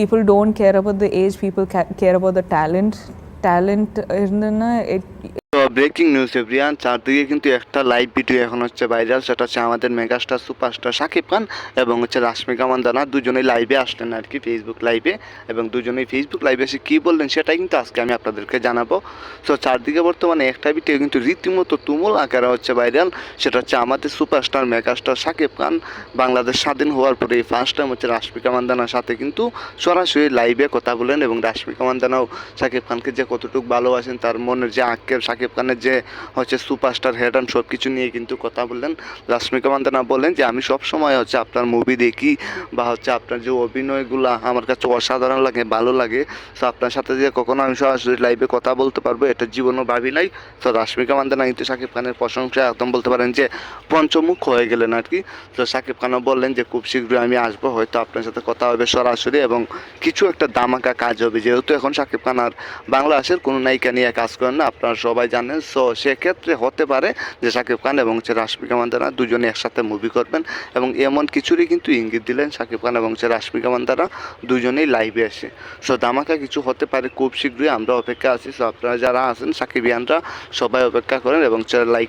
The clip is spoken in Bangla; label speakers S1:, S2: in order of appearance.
S1: people don't care about the age people ca- care about the talent. Talent uh, না
S2: তো ব্রেকিং নিউজ এভরিয়ান চারদিকে কিন্তু একটা লাইভ ভিডিও এখন হচ্ছে ভাইরাল সেটা হচ্ছে আমাদের মেগাস্টার সুপারস্টার শাকিব খান এবং হচ্ছে রাশ্মিকা মান্দানা দুজনেই লাইভে আসলেন আর কি ফেসবুক লাইভে এবং দুজনেই ফেসবুক লাইভে এসে কী বললেন সেটাই কিন্তু আজকে আমি আপনাদেরকে জানাব। সো চারদিকে বর্তমানে একটা ভিডিও কিন্তু রীতিমতো তুমুল আকারে হচ্ছে ভাইরাল সেটা হচ্ছে আমাদের সুপারস্টার মেগাস্টার শাকিব খান। বাংলাদেশ স্বাধীন হওয়ার পরে এই ফার্স্ট টাইম হচ্ছে রাশ্মিকা মান্দানার সাথে কিন্তু সরাসরি লাইভে কথা বলেন এবং রাশ্মিকা মান্দানাও শাকিব খানকে যে কতটুকু ভালোবাসেন, তার মনের যে আক্কের শাকিব খানের যে হচ্ছে সুপারস্টার হেড অ্যান্ড সব কিছু নিয়ে কিন্তু কথা বললেন। রাশ্মিকা মান্দানা বলেন যে, আমি সব সময় হচ্ছে আপনার মুভি দেখি বা হচ্ছে আপনার যে অভিনয়গুলো আমার কাছে অসাধারণ লাগে, ভালো লাগে। তো আপনার সাথে যে কখনো আমি সরাসরি লাইভে কথা বলতে পারব, এটা জীবনও ভাবি নাই। তো রাশ্মিকা মান্দানা কিন্তু শাকিব খানের প্রশংসা একদম বলতে পারেন যে, পঞ্চমুখ হয়ে গেলেন আর কি তো শাকিব খানও বললেন যে, খুব শীঘ্রই আমি আসব, হয়তো আপনার সাথে কথা হবে সরাসরি এবং কিছু একটা দামাকা কাজ হবে। যেহেতু এখন শাকিব খান আর বাংলাদেশের কোনো নায়িকা নিয়ে কাজ করেন না, আপনারা সবাই জানেন সো সেক্ষেত্রে হতে পারে যে সাকিব খান এবং হচ্ছে রাশমিকা মান্দানা দুজনে একসাথে মুভি করবেন এবং এমন কিছুরই কিন্তু ইঙ্গিত দিলেন সাকিব খান এবং হচ্ছে রাশমিকা মান্দানা দুজনেই লাইভে আসে সো দামাকা কিছু হতে পারে খুব শীঘ্রই, আমরা অপেক্ষা আছি। সো আপনারা যারা আছেন, সাকিবিয়ানরা সবাই অপেক্ষা করেন এবং লাইক